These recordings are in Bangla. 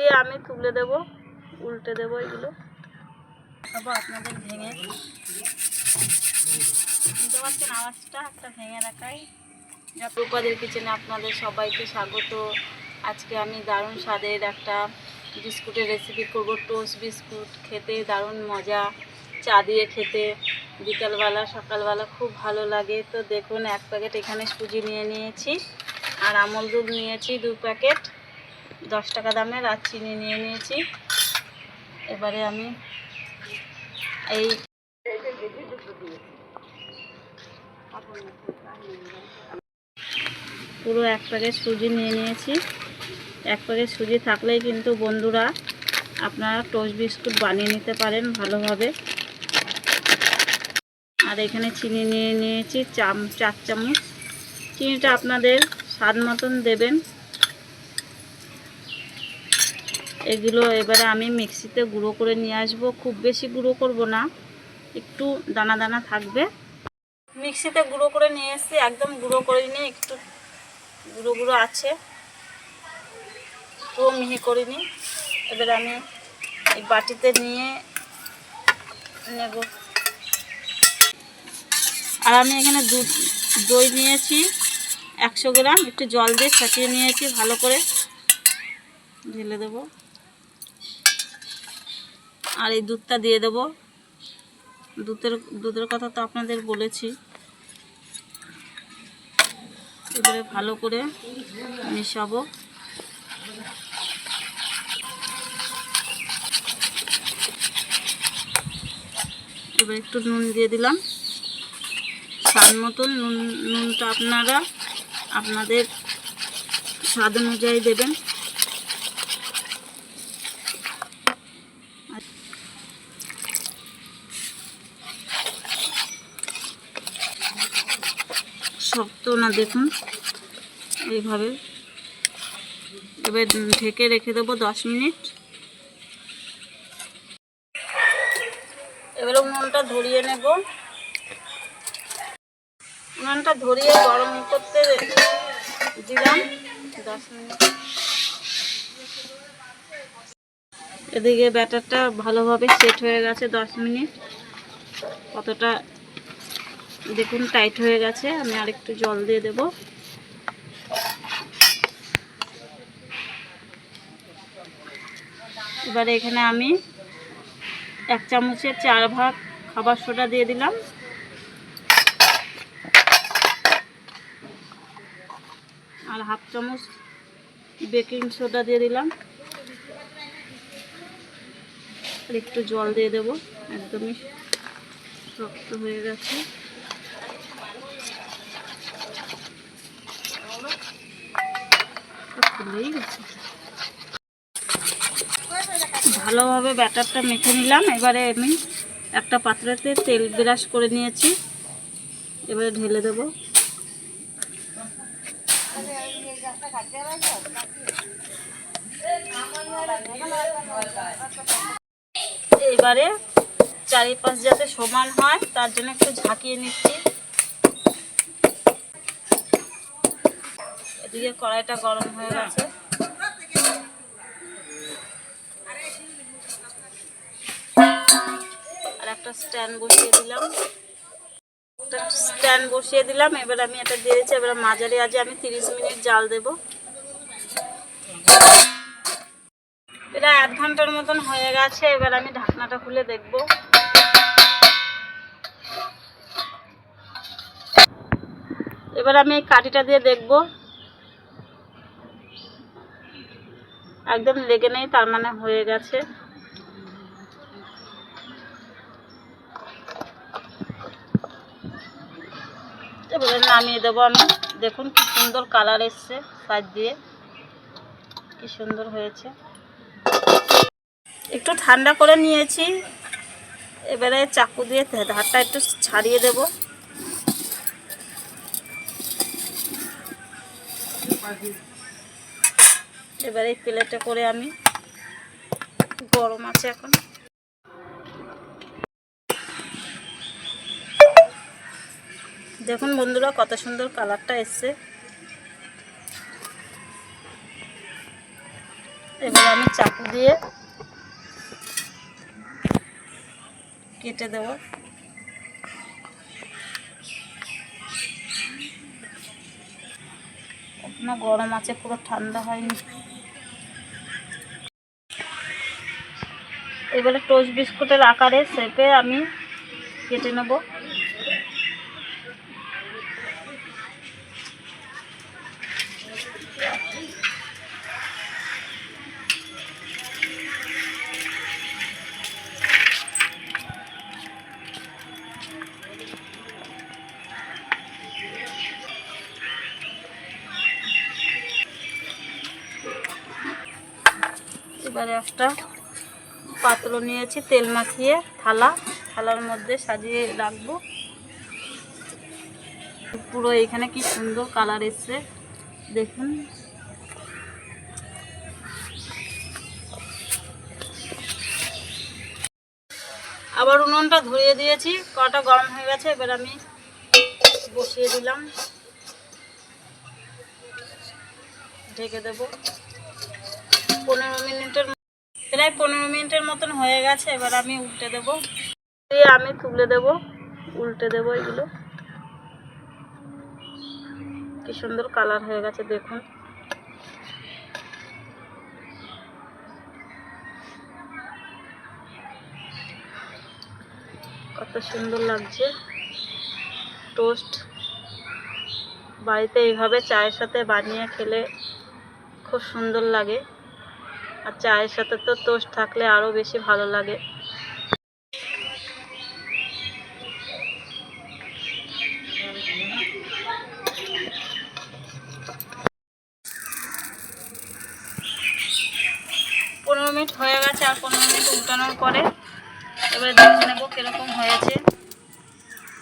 দিয়ে আমি তুলে দেব, উল্টে দেবো এগুলো। আপনাদের ভেঙে। শুনতে পাচ্ছেন আওয়াজটা একটা ভেঙে রাখাই রূপাদের কিচেনে আপনাদের সবাইকে স্বাগত। আজকে আমি দারুণ স্বাদের একটা বিস্কুটের রেসিপি করব টোস্ট বিস্কুট খেতে দারুণ মজা, চা দিয়ে খেতে। বিকালবেলা, সকালবেলা খুব ভালো লাগে। তো দেখুন, এক প্যাকেট এখানে সুজি নিয়ে নিয়েছি। আর আমল দুধ নিয়েছি দু প্যাকেট। দশ টাকা দামের আর চিনি নিয়ে নিয়েছি। এবারে আমি এই পুরো এক প্যাকেট সুজি নিয়ে নিয়েছি। এক প্যাকেট সুজি থাকলেই কিন্তু বন্ধুরা আপনারা টোস্ট বিস্কুট বানিয়ে নিতে পারেন ভালোভাবে। আর এখানে চিনি নিয়ে নিয়েছি চাম চার চামচ। চিনিটা আপনাদের স্বাদ মতন দেবেন। এগুলো এবারে আমি মিক্সিতে গুঁড়ো করে নিয়ে আসব। খুব বেশি গুঁড়ো করব না, একটু দানা দানা থাকবে। মিক্সিতে গুঁড়ো করে নিয়ে এসেছি, একদম গুঁড়ো করে নিয়ে একটু গুঁড়ো গুঁড়ো আছে। পুরো মিহি করিনি। এবার আমি এই বাটিতে নিয়ে নেব। আর আমি এখানে দুধ, দই নিয়েছি একশো গ্রাম, একটু জল দিয়ে ছাটিয়ে নিয়েছি, ভালো করে ঢেলে দেব। আর এই দুধটা দিয়ে দেব। দুধের দুধের কথা তো আপনাদের বলেছি। এবারে ভালো করে মেশাবো। এবার একটু নুন দিয়ে দিলাম। স্বাদ মতন নুন, নুনটা আপনারা আপনাদের স্বাদ অনুযায়ী দেবেন। শক্ত না, দেখুন। এইভাবে। এবার ঢেকে রেখে দেবো দশ মিনিট। এবার উনুনটা ধরিয়ে নেব। উনুনটা ধরিয়ে গরম করতে দিলাম। দশ মিনিট। এদিকে ব্যাটারটা ভালোভাবে সেট হয়ে গেছে দশ মিনিট। কতটা দেখুন টাইট হয়ে গেছে। আমি আরেকটু জল দিয়ে দেব। এবারে এখানে আমি এক চামচের চার ভাগ খাবার সোডা দিয়ে দিলাম। আর হাফ চামচ বেকিং সোডা দিয়ে দিলাম। আর একটু জল দিয়ে দেব। একদমই শক্ত হয়ে গেছে। ভালোভাবে ব্যাটারটা মেখে নিলাম। এবারে আমি একটা পাত্রতে তেল ব্রাশ করে নিয়েছি। এবারে ঢেলে দেব। এবারে চারিপাশ যাতে সমান হয়, তার জন্য একটু ঝাঁকিয়ে নিচ্ছি। এদিকে কড়াইটা গরম হয়ে গেছে। আর একটা স্ট্যান্ড বসিয়ে দিলাম। একটা স্ট্যান্ড বসিয়ে দিলাম। এবার আমি এটা দিয়েছি এবার মাঝারি আজে আমি তিরিশ মিনিট জাল দেব। এটা এক ঘণ্টার মতন হয়ে গেছে। এবার আমি ঢাকনাটা খুলে দেখব। এবার আমি এই কাঠিটা দিয়ে দেখব। একদম লেগে নেই, তার মানে হয়ে গেছে। এবারে নামিয়ে দেবো আমি। দেখুন কি সুন্দর কালার এসছে সাইড দিয়ে। কি সুন্দর হয়েছে। একটু ঠান্ডা করে নিয়েছি। এবারে চাকু দিয়ে ধারটা একটু ছাড়িয়ে দেব। এবারে এই প্লেটে করে আমি গরম আছে এখন। দেখুন বন্ধুরা, কত সুন্দর কালারটা এসছে। এবার আমি চাকু দিয়ে কেটে দেব। এখনও গরম আছে, পুরো ঠান্ডা হয়নি। এবারে টোস্ট বিস্কুটের আকারে শেপে আমি কেটে নেব। এবারে একটা পাত্র নিয়েছি, তেল মাখিয়ে থালা, থালার মধ্যে সাজিয়ে রাখব। পুরো এখানে কি সুন্দর কালার এসছে, দেখুন। আবার উনুনটা ধরিয়ে দিয়েছি কটা গরম হয়ে গেছে, এবার আমি বসিয়ে দিলাম। ঢেকে দেবো। পনেরো মিনিটের প্রায় পনেরো মিনিটের মতন হয়ে গেছে, এবার আমি উল্টে দেব। দিয়ে আমি তুলে দেব, উল্টে দেব এগুলো। কি সুন্দর কালার হয়ে গেছে, দেখুন। কত সুন্দর লাগছে। টোস্ট। বাড়িতে এইভাবে চায়ের সাথে বানিয়ে খেলে খুব সুন্দর লাগে। আর চায়ের সাথে তো টোস্ট থাকলে আরও বেশি ভালো লাগে। পনেরো মিনিট হয়ে গেছে আর পনেরো মিনিট উল্টানোর পরে এবারে দেখে নেব কীরকম হয়েছে।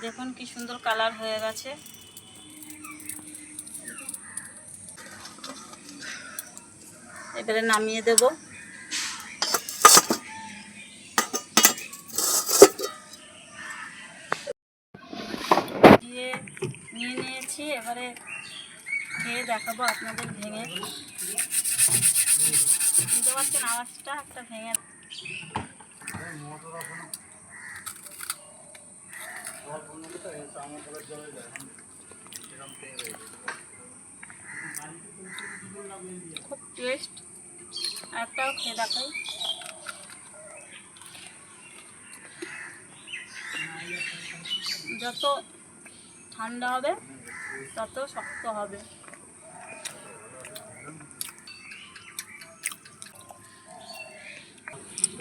দেখুন কি সুন্দর কালার হয়ে গেছে। এবারে নামিয়ে দেব। দিয়ে নিয়ে নিয়েছি, এবারে খেয়ে দেখাবো আপনাদের ভেঙে। শুনতে পাচ্ছেন আওয়াজটা? একটা ভেঙে খুব টেস্ট একটাও খেয়ে দেখাই। যত ঠান্ডা হবে, তত শক্ত হবে।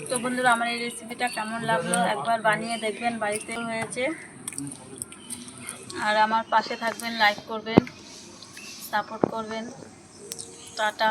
তো বন্ধুরা, আমার এই রেসিপিটা কেমন লাগল একবার বানিয়ে দেখবেন, বাড়িতে হয়েছে। আর আমার পাশে থাকবেন লাইক করবেন সাপোর্ট করবেন। টাটা।